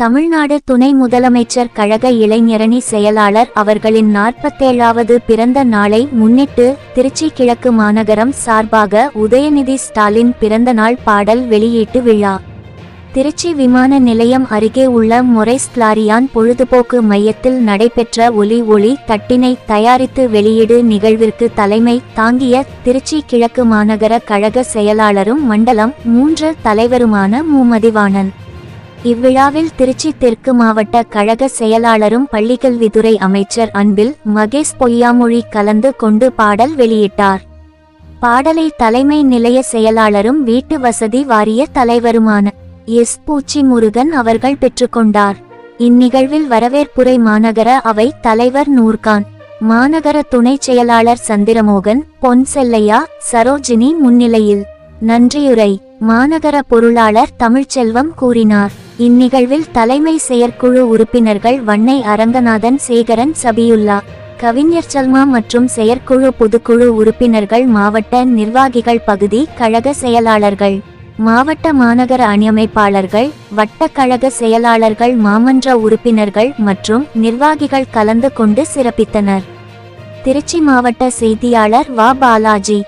தமிழ்நாடு துணை முதலமைச்சர் கழக இளைஞரணி செயலாளர் அவர்களின் நாற்பத்தேழாவது பிறந்த நாளை முன்னிட்டு திருச்சி கிழக்கு மாநகரம் சார்பாக உதயநிதி ஸ்டாலின் பிறந்தநாள் பாடல் வெளியீட்டு விழா. திருச்சி விமான நிலையம் அருகே உள்ள மொரைஸ் கிளாரியான் பொழுதுபோக்கு மையத்தில் நடைபெற்ற ஒலி ஒளி தட்டினை தயாரித்து வெளியீடு நிகழ்விற்கு தலைமை தாங்கிய திருச்சி கிழக்கு மாநகர கழக செயலாளரும் மண்டலம் மூன்று தலைவருமான மூமதிவாணன். இவ்விழாவில் திருச்சி தெற்கு மாவட்ட கழக செயலாளரும் பள்ளிக்கல்வித்துறை அமைச்சர் அன்பில் மகேஷ் பொய்யாமொழி கலந்து கொண்டு பாடல் வெளியிட்டார். பாடலை தலைமை நிலைய செயலாளரும் வீட்டு வசதி வாரிய தலைவருமான எஸ். பூச்சி முருகன் அவர்கள் பெற்றுக்கொண்டார் இந்நிகழ்வில் வரவேற்புரை மாநகர அவை தலைவர் நூர்கான் மாநகர துணை செயலாளர் சந்திரமோகன் பொன்செல்லையா சரோஜினி முன்னிலையில். நன்றியுரை மாநகர பொருளாளர் தமிழ்ச்செல்வம் கூறினார். இந்நிகழ்வில் தலைமை செயற்குழு உறுப்பினர்கள் வன்னை அரங்கநாதன் சேகரன் சபியுல்லா கவிஞர் சல்மா மற்றும் செயற்குழு பொதுக்குழு உறுப்பினர்கள் மாவட்ட நிர்வாகிகள் பகுதி கழக செயலாளர்கள் மாவட்ட மாநகர அணியமைப்பாளர்கள் வட்ட கழக செயலாளர்கள் மாமன்ற உறுப்பினர்கள் மற்றும் நிர்வாகிகள் கலந்து கொண்டு சிறப்பித்தனர். திருச்சி மாவட்ட செய்தியாளர் வா. பாலாஜி.